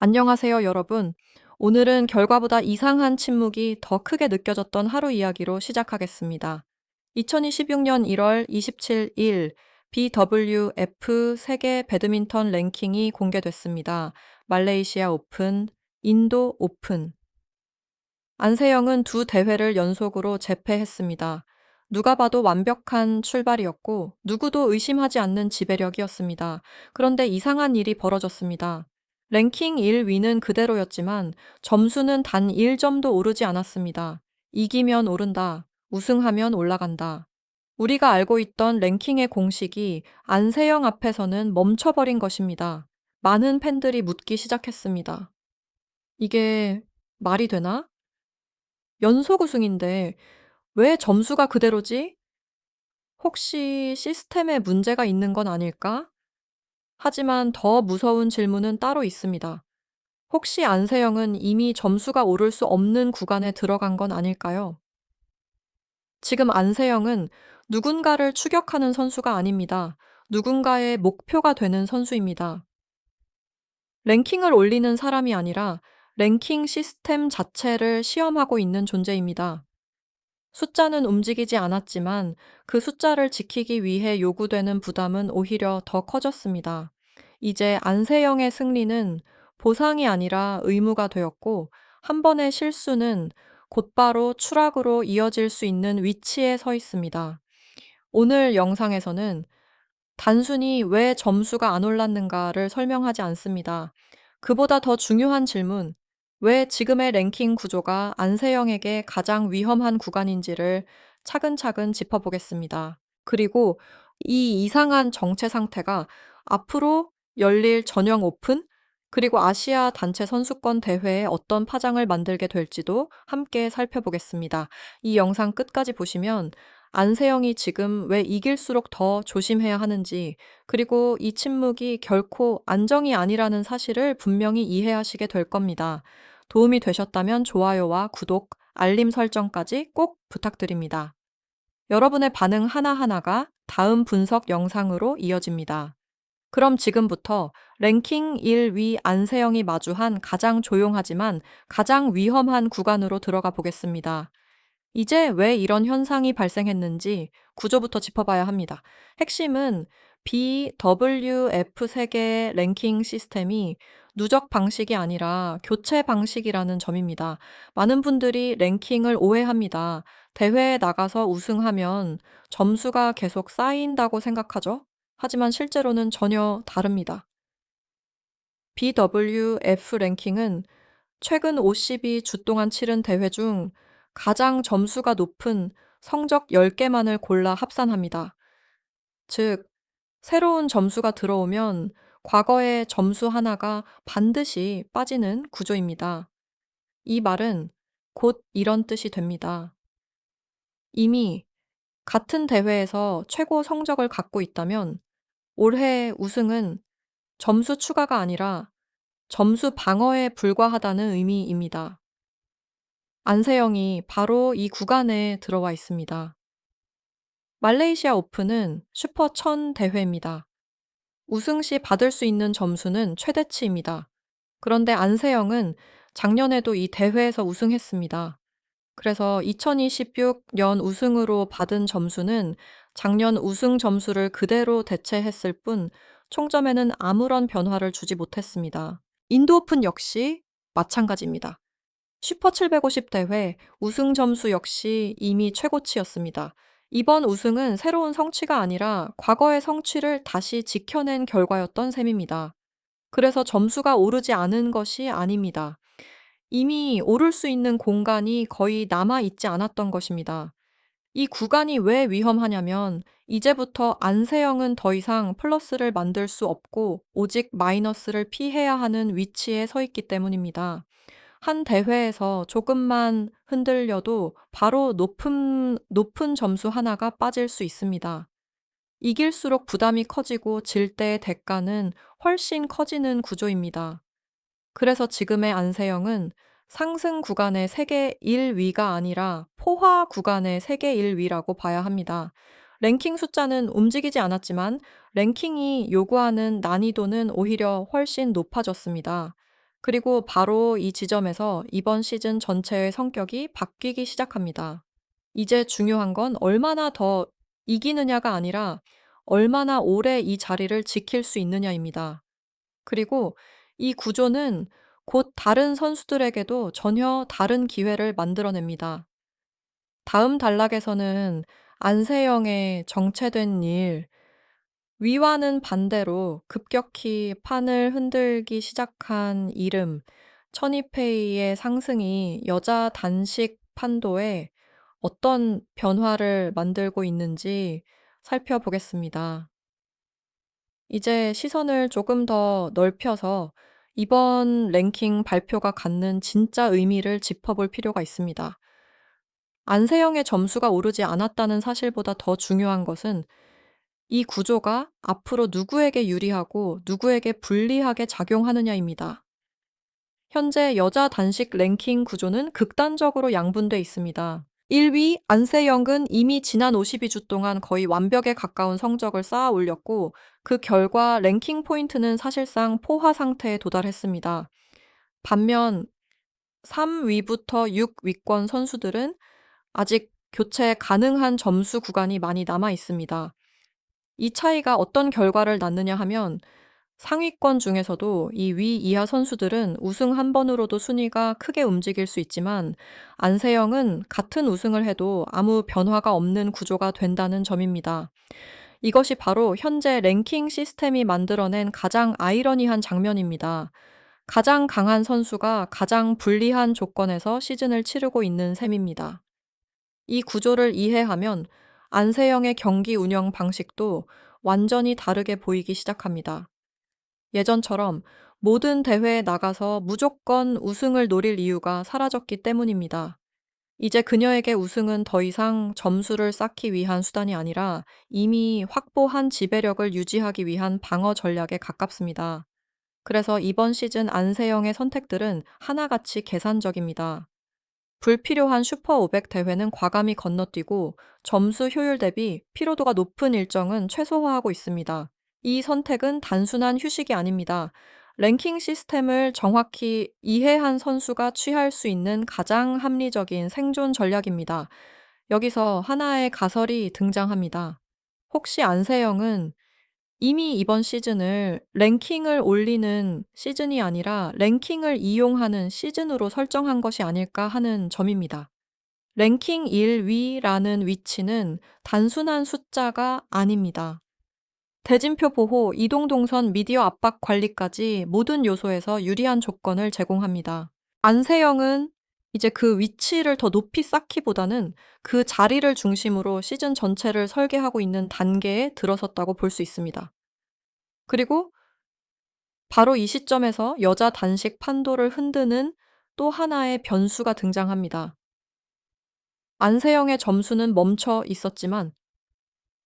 안녕하세요, 여러분. 오늘은 결과보다 이상한 침묵이 더 크게 느껴졌던 하루 이야기로 시작하겠습니다. 2026년 1월 27일 BWF 세계 배드민턴 랭킹이 공개됐습니다. 말레이시아 오픈, 인도 오픈. 안세영은 두 대회를 연속으로 재패했습니다. 누가 봐도 완벽한 출발이었고 누구도 의심하지 않는 지배력이었습니다. 그런데 이상한 일이 벌어졌습니다. 랭킹 1위는 그대로였지만 점수는 단 1점도 오르지 않았습니다. 이기면 오른다. 우승하면 올라간다. 우리가 알고 있던 랭킹의 공식이 안세영 앞에서는 멈춰버린 것입니다. 많은 팬들이 묻기 시작했습니다. 이게 말이 되나? 연속 우승인데 왜 점수가 그대로지? 혹시 시스템에 문제가 있는 건 아닐까? 하지만 더 무서운 질문은 따로 있습니다. 혹시 안세영은 이미 점수가 오를 수 없는 구간에 들어간 건 아닐까요? 지금 안세영은 누군가를 추격하는 선수가 아닙니다. 누군가의 목표가 되는 선수입니다. 랭킹을 올리는 사람이 아니라 랭킹 시스템 자체를 시험하고 있는 존재입니다. 숫자는 움직이지 않았지만 그 숫자를 지키기 위해 요구되는 부담은 오히려 더 커졌습니다. 이제 안세영의 승리는 보상이 아니라 의무가 되었고 한 번의 실수는 곧바로 추락으로 이어질 수 있는 위치에 서 있습니다. 오늘 영상에서는 단순히 왜 점수가 안 올랐는가를 설명하지 않습니다. 그보다 더 중요한 질문, 왜 지금의 랭킹 구조가 안세영에게 가장 위험한 구간인지를 차근차근 짚어보겠습니다. 그리고 이 이상한 정체 상태가 앞으로 열릴 전형 오픈, 그리고 아시아 단체 선수권 대회에 어떤 파장을 만들게 될지도 함께 살펴보겠습니다. 이 영상 끝까지 보시면 안세영이 지금 왜 이길수록 더 조심해야 하는지, 그리고 이 침묵이 결코 안정이 아니라는 사실을 분명히 이해하시게 될 겁니다. 도움이 되셨다면 좋아요와 구독, 알림 설정까지 꼭 부탁드립니다. 여러분의 반응 하나하나가 다음 분석 영상으로 이어집니다. 그럼 지금부터 랭킹 1위 안세영이 마주한 가장 조용하지만 가장 위험한 구간으로 들어가 보겠습니다. 이제 왜 이런 현상이 발생했는지 구조부터 짚어봐야 합니다. 핵심은 BWF 세계 랭킹 시스템이 누적 방식이 아니라 교체 방식이라는 점입니다. 많은 분들이 랭킹을 오해합니다. 대회에 나가서 우승하면 점수가 계속 쌓인다고 생각하죠? 하지만 실제로는 전혀 다릅니다. BWF 랭킹은 최근 52주 동안 치른 대회 중 가장 점수가 높은 성적 10개만을 골라 합산합니다. 즉, 새로운 점수가 들어오면 과거의 점수 하나가 반드시 빠지는 구조입니다. 이 말은 곧 이런 뜻이 됩니다. 이미 같은 대회에서 최고 성적을 갖고 있다면 올해 우승은 점수 추가가 아니라 점수 방어에 불과하다는 의미입니다. 안세영이 바로 이 구간에 들어와 있습니다. 말레이시아 오픈은 슈퍼 1000 대회입니다. 우승 시 받을 수 있는 점수는 최대치입니다. 그런데 안세영은 작년에도 이 대회에서 우승했습니다. 그래서 2026년 우승으로 받은 점수는 작년 우승 점수를 그대로 대체했을 뿐 총점에는 아무런 변화를 주지 못했습니다. 인도 오픈 역시 마찬가지입니다. 슈퍼 750 대회 우승 점수 역시 이미 최고치였습니다. 이번 우승은 새로운 성취가 아니라 과거의 성취를 다시 지켜낸 결과였던 셈입니다. 그래서 점수가 오르지 않은 것이 아닙니다. 이미 오를 수 있는 공간이 거의 남아 있지 않았던 것입니다. 이 구간이 왜 위험하냐면 이제부터 안세영은 더 이상 플러스를 만들 수 없고 오직 마이너스를 피해야 하는 위치에 서 있기 때문입니다. 한 대회에서 조금만 흔들려도 바로 높은, 높은 점수 하나가 빠질 수 있습니다. 이길수록 부담이 커지고 질 때의 대가는 훨씬 커지는 구조입니다. 그래서 지금의 안세영은 상승 구간의 세계 1위가 아니라 포화 구간의 세계 1위라고 봐야 합니다. 랭킹 숫자는 움직이지 않았지만 랭킹이 요구하는 난이도는 오히려 훨씬 높아졌습니다. 그리고 바로 이 지점에서 이번 시즌 전체의 성격이 바뀌기 시작합니다. 이제 중요한 건 얼마나 더 이기느냐가 아니라 얼마나 오래 이 자리를 지킬 수 있느냐입니다. 그리고 이 구조는 곧 다른 선수들에게도 전혀 다른 기회를 만들어냅니다. 다음 단락에서는 안세영의 정체된 일, 위와는 반대로 급격히 판을 흔들기 시작한 이름, 천이페이의 상승이 여자 단식 판도에 어떤 변화를 만들고 있는지 살펴보겠습니다. 이제 시선을 조금 더 넓혀서 이번 랭킹 발표가 갖는 진짜 의미를 짚어볼 필요가 있습니다. 안세영의 점수가 오르지 않았다는 사실보다 더 중요한 것은 이 구조가 앞으로 누구에게 유리하고 누구에게 불리하게 작용하느냐입니다. 현재 여자 단식 랭킹 구조는 극단적으로 양분돼 있습니다. 1위 안세영은 이미 지난 52주 동안 거의 완벽에 가까운 성적을 쌓아 올렸고 그 결과 랭킹 포인트는 사실상 포화 상태에 도달했습니다. 반면 3위부터 6위권 선수들은 아직 교체 가능한 점수 구간이 많이 남아 있습니다. 이 차이가 어떤 결과를 낳느냐 하면 상위권 중에서도 이 위 이하 선수들은 우승 한 번으로도 순위가 크게 움직일 수 있지만 안세영은 같은 우승을 해도 아무 변화가 없는 구조가 된다는 점입니다. 이것이 바로 현재 랭킹 시스템이 만들어낸 가장 아이러니한 장면입니다. 가장 강한 선수가 가장 불리한 조건에서 시즌을 치르고 있는 셈입니다. 이 구조를 이해하면 안세영의 경기 운영 방식도 완전히 다르게 보이기 시작합니다. 예전처럼 모든 대회에 나가서 무조건 우승을 노릴 이유가 사라졌기 때문입니다. 이제 그녀에게 우승은 더 이상 점수를 쌓기 위한 수단이 아니라 이미 확보한 지배력을 유지하기 위한 방어 전략에 가깝습니다. 그래서 이번 시즌 안세영의 선택들은 하나같이 계산적입니다. 불필요한 슈퍼 500 대회는 과감히 건너뛰고 점수 효율 대비 피로도가 높은 일정은 최소화하고 있습니다. 이 선택은 단순한 휴식이 아닙니다. 랭킹 시스템을 정확히 이해한 선수가 취할 수 있는 가장 합리적인 생존 전략입니다. 여기서 하나의 가설이 등장합니다. 혹시 안세영은 이미 이번 시즌을 랭킹을 올리는 시즌이 아니라 랭킹을 이용하는 시즌으로 설정한 것이 아닐까 하는 점입니다. 랭킹 1위라는 위치는 단순한 숫자가 아닙니다. 대진표 보호, 이동 동선 미디어 압박 관리까지 모든 요소에서 유리한 조건을 제공합니다. 안세영은 이제 그 위치를 더 높이 쌓기보다는 그 자리를 중심으로 시즌 전체를 설계하고 있는 단계에 들어섰다고 볼 수 있습니다. 그리고 바로 이 시점에서 여자 단식 판도를 흔드는 또 하나의 변수가 등장합니다. 안세영의 점수는 멈춰 있었지만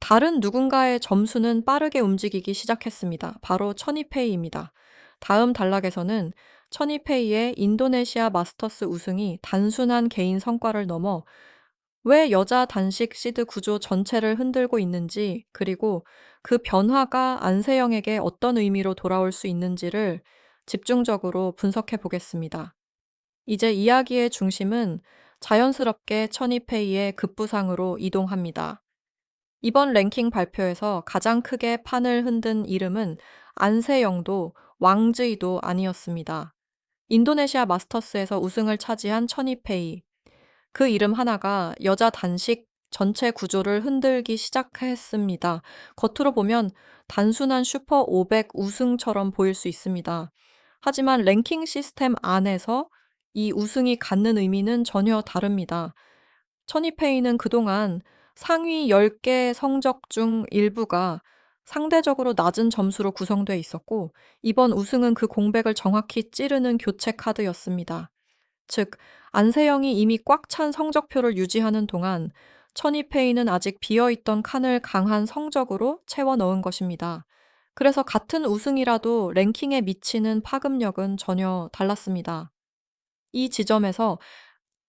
다른 누군가의 점수는 빠르게 움직이기 시작했습니다. 바로 천이페이입니다. 다음 단락에서는 천이페이의 인도네시아 마스터스 우승이 단순한 개인 성과를 넘어 왜 여자 단식 시드 구조 전체를 흔들고 있는지, 그리고 그 변화가 안세영에게 어떤 의미로 돌아올 수 있는지를 집중적으로 분석해 보겠습니다. 이제 이야기의 중심은 자연스럽게 천이페이의 급부상으로 이동합니다. 이번 랭킹 발표에서 가장 크게 판을 흔든 이름은 안세영도 왕즈이도 아니었습니다. 인도네시아 마스터스에서 우승을 차지한 천이페이. 그 이름 하나가 여자 단식 전체 구조를 흔들기 시작했습니다. 겉으로 보면 단순한 슈퍼 500 우승처럼 보일 수 있습니다. 하지만 랭킹 시스템 안에서 이 우승이 갖는 의미는 전혀 다릅니다. 천이페이는 그동안 상위 10개 성적 중 일부가 상대적으로 낮은 점수로 구성돼 있었고 이번 우승은 그 공백을 정확히 찌르는 교체 카드였습니다. 즉, 안세영이 이미 꽉 찬 성적표를 유지하는 동안 천이페이는 아직 비어있던 칸을 강한 성적으로 채워 넣은 것입니다. 그래서 같은 우승이라도 랭킹에 미치는 파급력은 전혀 달랐습니다. 이 지점에서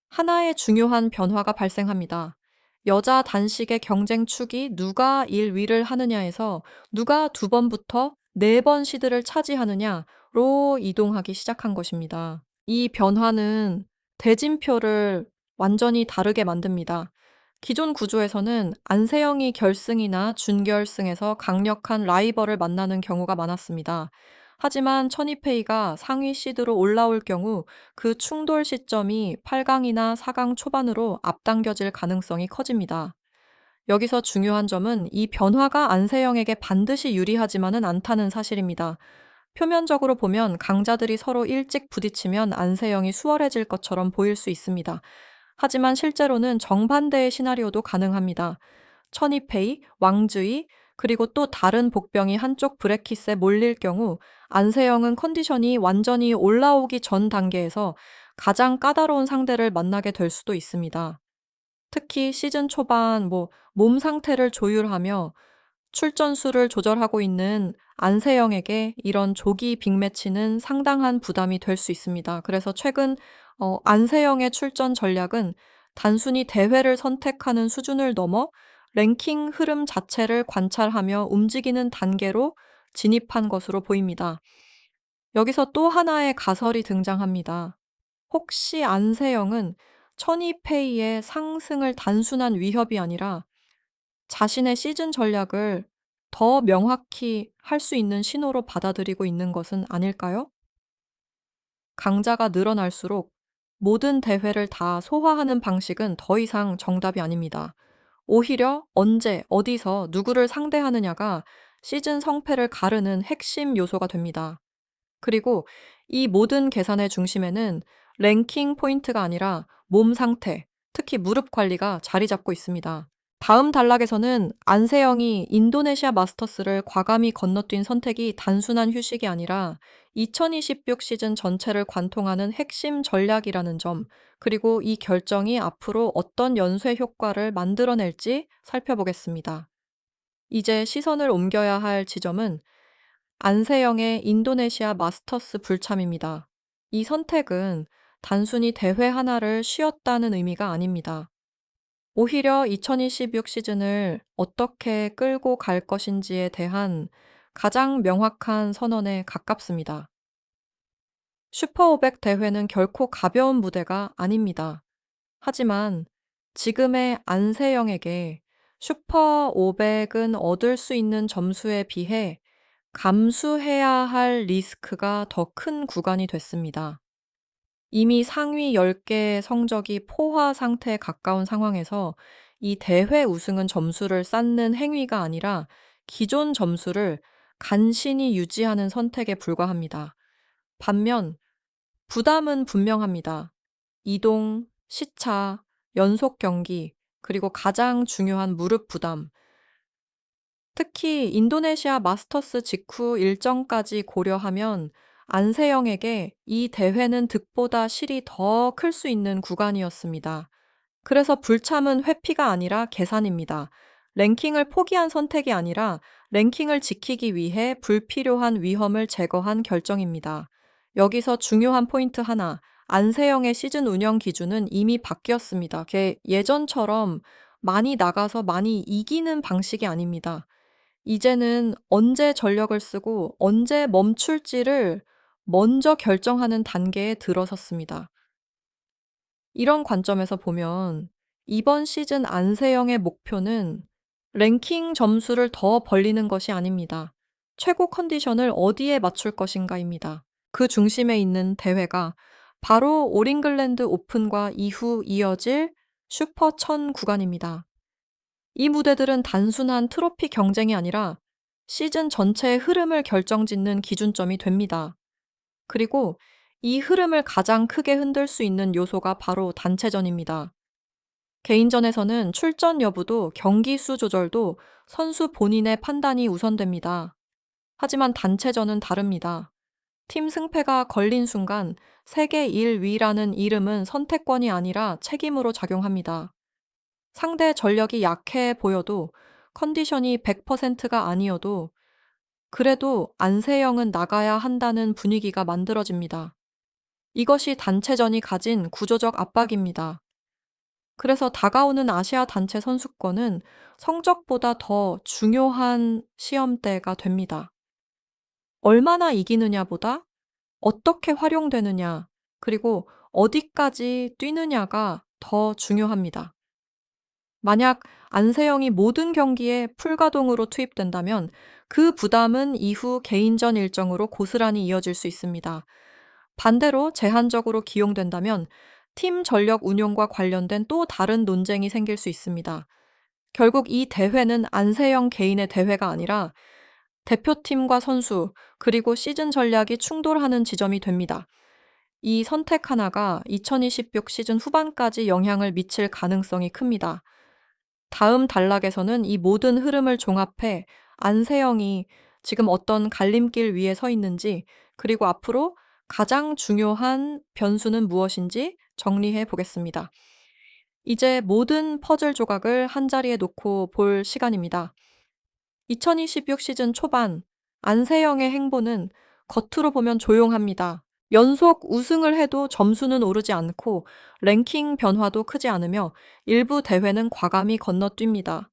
하나의 중요한 변화가 발생합니다. 여자 단식의 경쟁 축이 누가 1위를 하느냐에서 누가 두 번부터 네 번 시드를 차지하느냐, 로 이동하기 시작한 것입니다. 이 변화는 대진표를 완전히 다르게 만듭니다. 기존 구조에서는 안세영이 결승이나 준결승에서 강력한 라이벌을 만나는 경우가 많았습니다. 하지만 천이페이가 상위 시드로 올라올 경우 그 충돌 시점이 8강이나 4강 초반으로 앞당겨질 가능성이 커집니다. 여기서 중요한 점은 이 변화가 안세영에게 반드시 유리하지만은 않다는 사실입니다. 표면적으로 보면 강자들이 서로 일찍 부딪히면 안세영이 수월해질 것처럼 보일 수 있습니다. 하지만 실제로는 정반대의 시나리오도 가능합니다. 천이페이, 왕주이, 그리고 또 다른 복병이 한쪽 브레킷에 몰릴 경우 안세영은 컨디션이 완전히 올라오기 전 단계에서 가장 까다로운 상대를 만나게 될 수도 있습니다. 특히 시즌 초반 뭐 몸 상태를 조율하며 출전 수를 조절하고 있는 안세영에게 이런 조기 빅매치는 상당한 부담이 될 수 있습니다. 그래서 최근 어, 안세영의 출전 전략은 단순히 대회를 선택하는 수준을 넘어 랭킹 흐름 자체를 관찰하며 움직이는 단계로 진입한 것으로 보입니다. 여기서 또 하나의 가설이 등장합니다. 혹시 안세영은 천이페이의 상승을 단순한 위협이 아니라 자신의 시즌 전략을 더 명확히 할 수 있는 신호로 받아들이고 있는 것은 아닐까요? 강자가 늘어날수록 모든 대회를 다 소화하는 방식은 더 이상 정답이 아닙니다. 오히려 언제, 어디서 누구를 상대하느냐가 시즌 성패를 가르는 핵심 요소가 됩니다. 그리고 이 모든 계산의 중심에는 랭킹 포인트가 아니라 몸 상태, 특히 무릎 관리가 자리 잡고 있습니다. 다음 단락에서는 안세영이 인도네시아 마스터스를 과감히 건너뛴 선택이 단순한 휴식이 아니라 2026 시즌 전체를 관통하는 핵심 전략이라는 점, 그리고 이 결정이 앞으로 어떤 연쇄 효과를 만들어낼지 살펴보겠습니다. 이제 시선을 옮겨야 할 지점은 안세영의 인도네시아 마스터스 불참입니다. 이 선택은 단순히 대회 하나를 쉬었다는 의미가 아닙니다. 오히려 2026 시즌을 어떻게 끌고 갈 것인지에 대한 가장 명확한 선언에 가깝습니다. 슈퍼500 대회는 결코 가벼운 무대가 아닙니다. 하지만 지금의 안세영에게 슈퍼 500은 얻을 수 있는 점수에 비해 감수해야 할 리스크가 더 큰 구간이 됐습니다. 이미 상위 10개의 성적이 포화 상태에 가까운 상황에서 이 대회 우승은 점수를 쌓는 행위가 아니라 기존 점수를 간신히 유지하는 선택에 불과합니다. 반면 부담은 분명합니다. 이동, 시차, 연속 경기, 그리고 가장 중요한 무릎 부담. 특히 인도네시아 마스터스 직후 일정까지 고려하면 안세영에게 이 대회는 득보다 실이 더 클 수 있는 구간이었습니다. 그래서 불참은 회피가 아니라 계산입니다. 랭킹을 포기한 선택이 아니라 랭킹을 지키기 위해 불필요한 위험을 제거한 결정입니다. 여기서 중요한 포인트 하나. 안세영의 시즌 운영 기준은 이미 바뀌었습니다. 걔 예전처럼 많이 나가서 많이 이기는 방식이 아닙니다. 이제는 언제 전력을 쓰고 언제 멈출지를 먼저 결정하는 단계에 들어섰습니다. 이런 관점에서 보면 이번 시즌 안세영의 목표는 랭킹 점수를 더 벌리는 것이 아닙니다. 최고 컨디션을 어디에 맞출 것인가입니다. 그 중심에 있는 대회가 바로 오링글랜드 오픈과 이후 이어질 슈퍼 천 구간입니다. 이 무대들은 단순한 트로피 경쟁이 아니라 시즌 전체의 흐름을 결정짓는 기준점이 됩니다. 그리고 이 흐름을 가장 크게 흔들 수 있는 요소가 바로 단체전입니다. 개인전에서는 출전 여부도 경기 수 조절도 선수 본인의 판단이 우선됩니다. 하지만 단체전은 다릅니다. 팀 승패가 걸린 순간 세계 1위라는 이름은 선택권이 아니라 책임으로 작용합니다. 상대 전력이 약해 보여도 컨디션이 100%가 아니어도 그래도 안세영은 나가야 한다는 분위기가 만들어집니다. 이것이 단체전이 가진 구조적 압박입니다. 그래서 다가오는 아시아 단체 선수권은 성적보다 더 중요한 시험대가 됩니다. 얼마나 이기느냐보다 어떻게 활용되느냐, 그리고 어디까지 뛰느냐가 더 중요합니다. 만약 안세영이 모든 경기에 풀가동으로 투입된다면 그 부담은 이후 개인전 일정으로 고스란히 이어질 수 있습니다. 반대로 제한적으로 기용된다면 팀 전력 운용과 관련된 또 다른 논쟁이 생길 수 있습니다. 결국 이 대회는 안세영 개인의 대회가 아니라 대표팀과 선수, 그리고 시즌 전략이 충돌하는 지점이 됩니다. 이 선택 하나가 2026 시즌 후반까지 영향을 미칠 가능성이 큽니다. 다음 단락에서는 이 모든 흐름을 종합해 안세영이 지금 어떤 갈림길 위에 서 있는지, 그리고 앞으로 가장 중요한 변수는 무엇인지 정리해 보겠습니다. 이제 모든 퍼즐 조각을 한 자리에 놓고 볼 시간입니다. 2026 시즌 초반 안세영의 행보는 겉으로 보면 조용합니다. 연속 우승을 해도 점수는 오르지 않고 랭킹 변화도 크지 않으며 일부 대회는 과감히 건너뜁니다.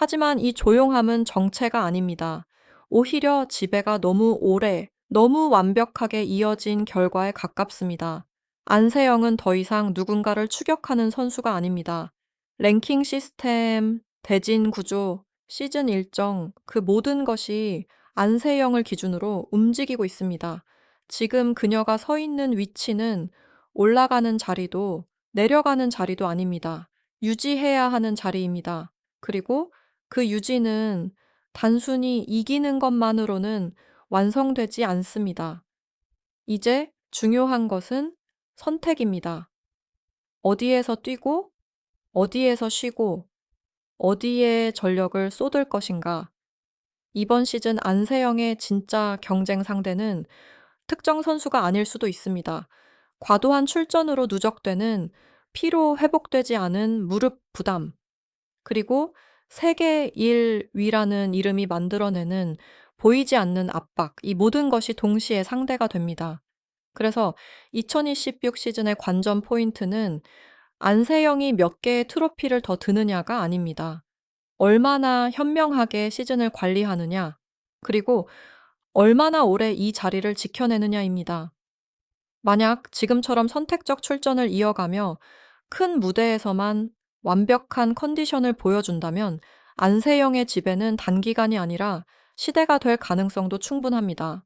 하지만 이 조용함은 정체가 아닙니다. 오히려 지배가 너무 오래, 너무 완벽하게 이어진 결과에 가깝습니다. 안세영은 더 이상 누군가를 추격하는 선수가 아닙니다. 랭킹 시스템, 대진 구조, 시즌 일정, 그 모든 것이 안세영을 기준으로 움직이고 있습니다. 지금 그녀가 서 있는 위치는 올라가는 자리도 내려가는 자리도 아닙니다. 유지해야 하는 자리입니다. 그리고 그 유지는 단순히 이기는 것만으로는 완성되지 않습니다. 이제 중요한 것은 선택입니다. 어디에서 뛰고, 어디에서 쉬고, 어디에 전력을 쏟을 것인가. 이번 시즌 안세영의 진짜 경쟁 상대는 특정 선수가 아닐 수도 있습니다. 과도한 출전으로 누적되는 피로 회복되지 않은 무릎 부담, 그리고 세계 1위라는 이름이 만들어내는 보이지 않는 압박, 이 모든 것이 동시에 상대가 됩니다. 그래서 2026 시즌의 관전 포인트는 안세영이 몇 개의 트로피를 더 드느냐가 아닙니다. 얼마나 현명하게 시즌을 관리하느냐, 그리고 얼마나 오래 이 자리를 지켜내느냐입니다. 만약 지금처럼 선택적 출전을 이어가며 큰 무대에서만 완벽한 컨디션을 보여준다면 안세영의 지배는 단기간이 아니라 시대가 될 가능성도 충분합니다.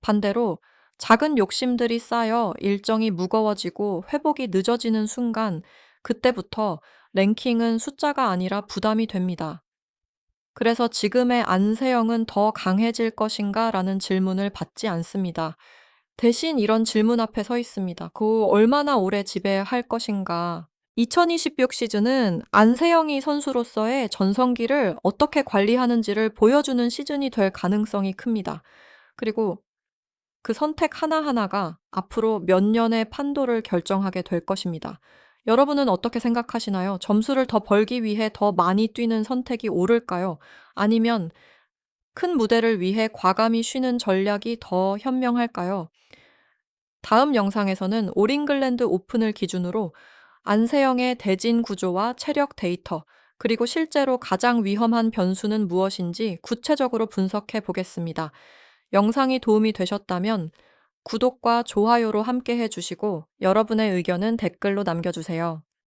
반대로 작은 욕심들이 쌓여 일정이 무거워지고 회복이 늦어지는 순간 그때부터 랭킹은 숫자가 아니라 부담이 됩니다. 그래서 지금의 안세영은 더 강해질 것인가 라는 질문을 받지 않습니다. 대신 이런 질문 앞에 서 있습니다. 그 얼마나 오래 지배할 것인가. 2026 시즌은 안세영이 선수로서의 전성기를 어떻게 관리하는지를 보여주는 시즌이 될 가능성이 큽니다. 그리고 그 선택 하나하나가 앞으로 몇 년의 판도를 결정하게 될 것입니다. 여러분은 어떻게 생각하시나요? 점수를 더 벌기 위해 더 많이 뛰는 선택이 옳을까요? 아니면 큰 무대를 위해 과감히 쉬는 전략이 더 현명할까요? 다음 영상에서는 오링글랜드 오픈을 기준으로 안세영의 대진 구조와 체력 데이터, 그리고 실제로 가장 위험한 변수는 무엇인지 구체적으로 분석해 보겠습니다. 영상이 도움이 되셨다면 구독과 좋아요로 함께 해주시고 여러분의 의견은 댓글로 남겨주세요.